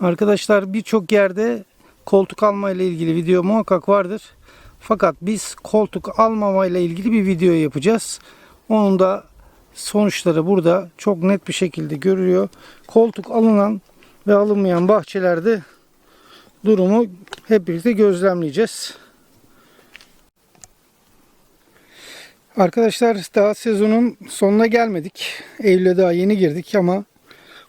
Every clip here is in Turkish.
Arkadaşlar birçok yerde koltuk alma ile ilgili video muhakkak vardır. Fakat biz koltuk almama ile ilgili bir video yapacağız. Onun da sonuçları burada çok net bir şekilde görülüyor. Koltuk alınan ve alınmayan bahçelerde durumu hep birlikte gözlemleyeceğiz. Arkadaşlar daha sezonun sonuna gelmedik. Eylül'e daha yeni girdik ama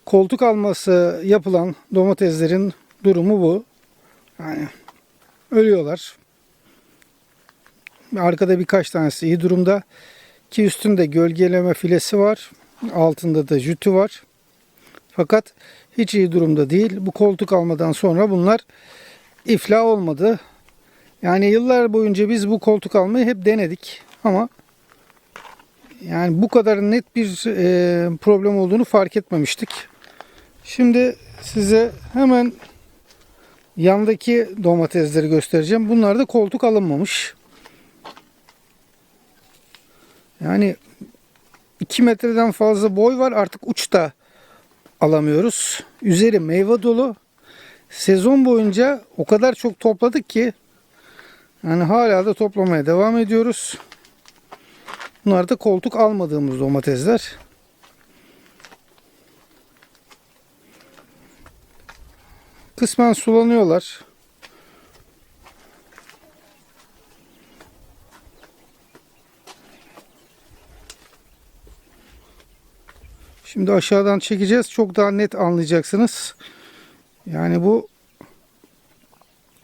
koltuk alması yapılan domateslerin durumu bu. Yani ölüyorlar. Arkada birkaç tanesi iyi durumda. Ki üstünde gölgeleme filesi var. Altında da jütü var. Fakat hiç iyi durumda değil. Bu koltuk almadan sonra bunlar iflah olmadı. Yani yıllar boyunca biz bu koltuk almayı hep denedik. Ama yani bu kadar net bir e, problem olduğunu fark etmemiştik. Şimdi size hemen yandaki domatesleri göstereceğim. Bunlar da koltuk alınmamış. Yani 2 metreden fazla boy var. Artık uçta alamıyoruz. Üzeri meyve dolu. Sezon boyunca o kadar çok topladık ki yani hala da toplamaya devam ediyoruz. Bunlar da koltuk almadığımız domatesler. Kısmen sulanıyorlar. Şimdi aşağıdan çekeceğiz. Çok daha net anlayacaksınız. Yani bu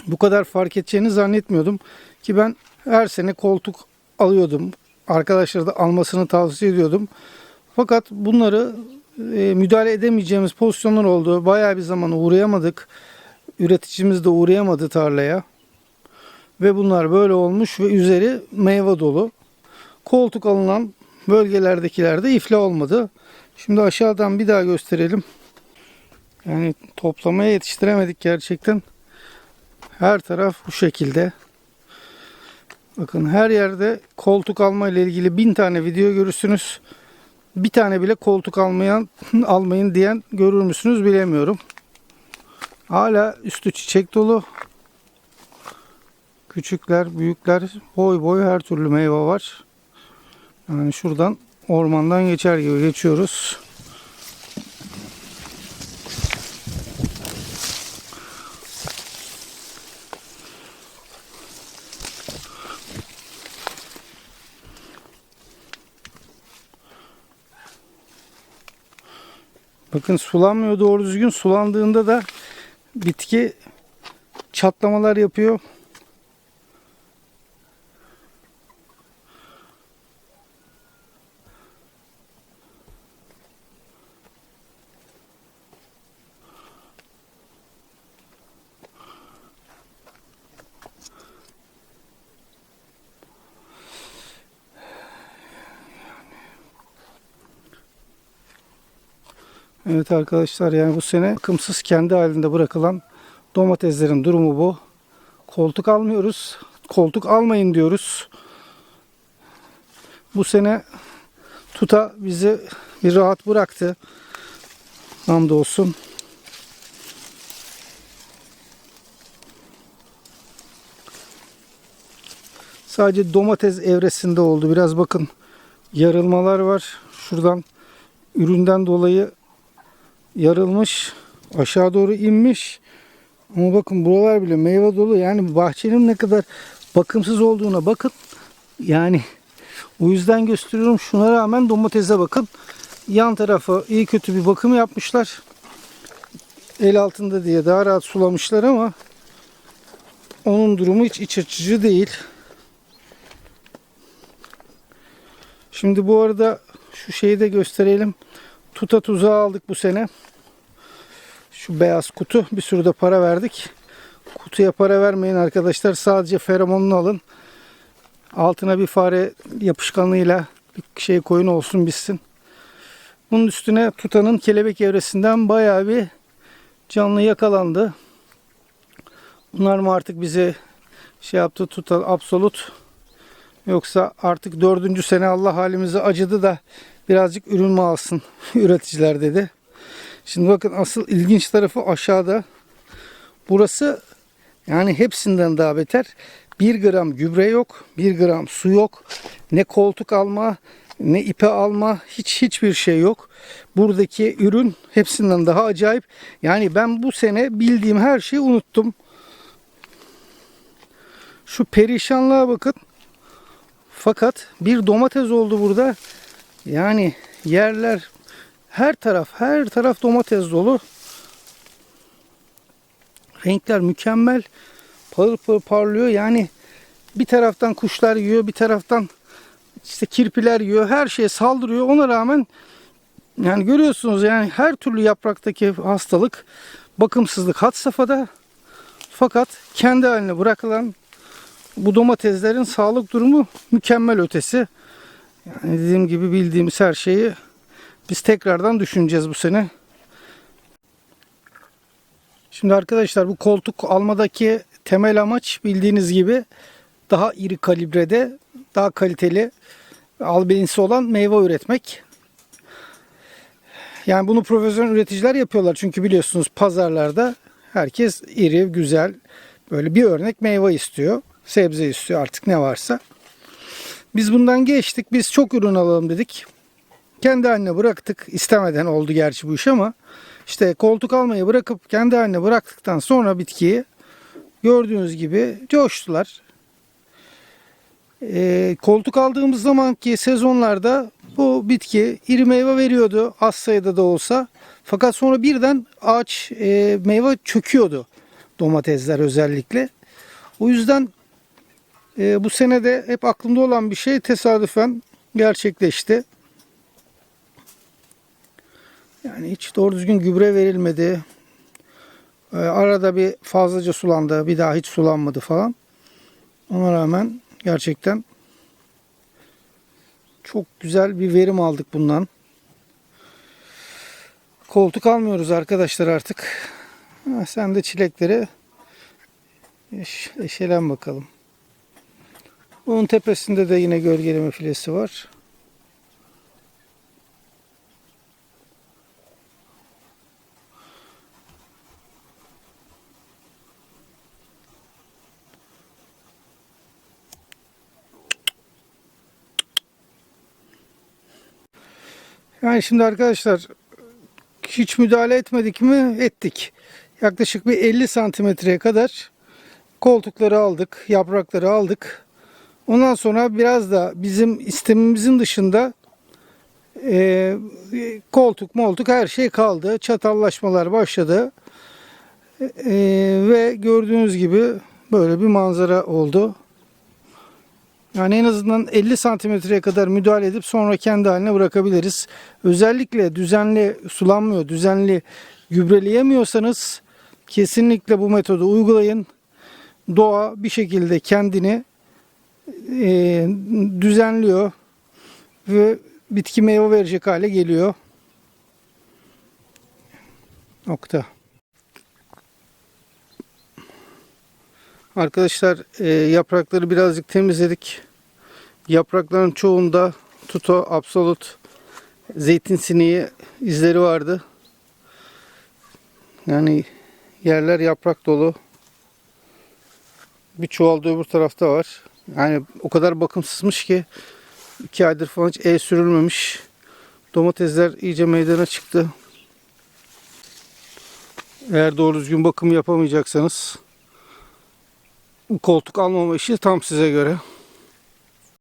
bu kadar fark edeceğini zannetmiyordum. Ki ben her sene koltuk alıyordum. Arkadaşlara da almasını tavsiye ediyordum. Fakat bunları e, müdahale edemeyeceğimiz pozisyonlar oldu. Bayağı bir zaman uğrayamadık. Üreticimiz de uğrayamadı tarlaya. Ve bunlar böyle olmuş ve üzeri meyve dolu. Koltuk alınan bölgelerdekilerde iflah olmadı. Şimdi aşağıdan bir daha gösterelim. Yani toplamaya yetiştiremedik gerçekten. Her taraf bu şekilde. Bakın her yerde koltuk alma ile ilgili bin tane video görürsünüz. Bir tane bile koltuk almayan almayın diyen görür müsünüz bilemiyorum. Hala üstü çiçek dolu. Küçükler, büyükler, boy boy her türlü meyve var. Yani şuradan ormandan geçer gibi geçiyoruz. Bakın sulanmıyor doğru düzgün. Sulandığında da bitki çatlamalar yapıyor. Evet arkadaşlar yani bu sene bakımsız kendi halinde bırakılan domateslerin durumu bu. Koltuk almıyoruz. Koltuk almayın diyoruz. Bu sene tuta bizi bir rahat bıraktı. Hamdolsun. Sadece domates evresinde oldu. Biraz bakın yarılmalar var. Şuradan üründen dolayı yarılmış. Aşağı doğru inmiş. Ama bakın buralar bile meyve dolu. Yani bahçenin ne kadar bakımsız olduğuna bakın. Yani o yüzden gösteriyorum. Şuna rağmen domatese bakın. Yan tarafı iyi kötü bir bakım yapmışlar. El altında diye daha rahat sulamışlar ama onun durumu hiç iç açıcı değil. Şimdi bu arada şu şeyi de gösterelim. Tuta tuzağı aldık bu sene. Şu beyaz kutu. Bir sürü de para verdik. Kutuya para vermeyin arkadaşlar. Sadece feromonunu alın. Altına bir fare yapışkanlığıyla bir şey koyun olsun bitsin. Bunun üstüne tutanın kelebek evresinden bayağı bir canlı yakalandı. Bunlar mı artık bize şey yaptı tuta absolut Yoksa artık dördüncü sene Allah halimize acıdı da birazcık ürün mü alsın üreticiler dedi. Şimdi bakın asıl ilginç tarafı aşağıda. Burası yani hepsinden daha beter. 1 gram gübre yok, 1 gram su yok. Ne koltuk alma, ne ipe alma, hiç hiçbir şey yok. Buradaki ürün hepsinden daha acayip. Yani ben bu sene bildiğim her şeyi unuttum. Şu perişanlığa bakın. Fakat bir domates oldu burada. Yani yerler her taraf her taraf domates dolu. Renkler mükemmel. Parıl parıl parlıyor. Yani bir taraftan kuşlar yiyor, bir taraftan işte kirpiler yiyor. Her şeye saldırıyor. Ona rağmen yani görüyorsunuz yani her türlü yapraktaki hastalık, bakımsızlık had safhada. Fakat kendi haline bırakılan bu domateslerin sağlık durumu mükemmel ötesi. Yani dediğim gibi bildiğimiz her şeyi biz tekrardan düşüneceğiz bu sene. Şimdi arkadaşlar bu koltuk almadaki temel amaç bildiğiniz gibi daha iri kalibrede, daha kaliteli albenisi olan meyve üretmek. Yani bunu profesyonel üreticiler yapıyorlar. Çünkü biliyorsunuz pazarlarda herkes iri, güzel, böyle bir örnek meyve istiyor. Sebze istiyor artık ne varsa. Biz bundan geçtik. Biz çok ürün alalım dedik. Kendi haline bıraktık. İstemeden oldu gerçi bu iş ama işte koltuk almayı bırakıp kendi haline bıraktıktan sonra bitkiyi gördüğünüz gibi coştular. Ee, koltuk aldığımız zamanki sezonlarda bu bitki iri meyve veriyordu az sayıda da olsa. Fakat sonra birden ağaç e, meyve çöküyordu domatesler özellikle. O yüzden e, bu sene de hep aklımda olan bir şey tesadüfen gerçekleşti. Yani hiç doğru düzgün gübre verilmedi. Ee, arada bir fazlaca sulandı. Bir daha hiç sulanmadı falan. Ona rağmen gerçekten çok güzel bir verim aldık bundan. Koltuk almıyoruz arkadaşlar artık. Ha, sen de çilekleri eş, eşelen bakalım. Bunun tepesinde de yine gölgeleme filesi var. Yani şimdi arkadaşlar hiç müdahale etmedik mi? Ettik. Yaklaşık bir 50 santimetreye kadar koltukları aldık, yaprakları aldık. Ondan sonra biraz da bizim istemimizin dışında e, koltuk moltuk her şey kaldı. Çatallaşmalar başladı. E, ve gördüğünüz gibi böyle bir manzara oldu. Yani en azından 50 santimetreye kadar müdahale edip sonra kendi haline bırakabiliriz. Özellikle düzenli sulanmıyor, düzenli gübreleyemiyorsanız kesinlikle bu metodu uygulayın. Doğa bir şekilde kendini e, düzenliyor ve bitki meyve verecek hale geliyor. Nokta. Arkadaşlar e, yaprakları birazcık temizledik. Yaprakların çoğunda tuto, absolut, zeytin sineği izleri vardı. Yani yerler yaprak dolu. Bir çuval da öbür tarafta var. Yani o kadar bakımsızmış ki iki aydır falan hiç el sürülmemiş. Domatesler iyice meydana çıktı. Eğer doğru düzgün bakım yapamayacaksanız koltuk almama işi tam size göre.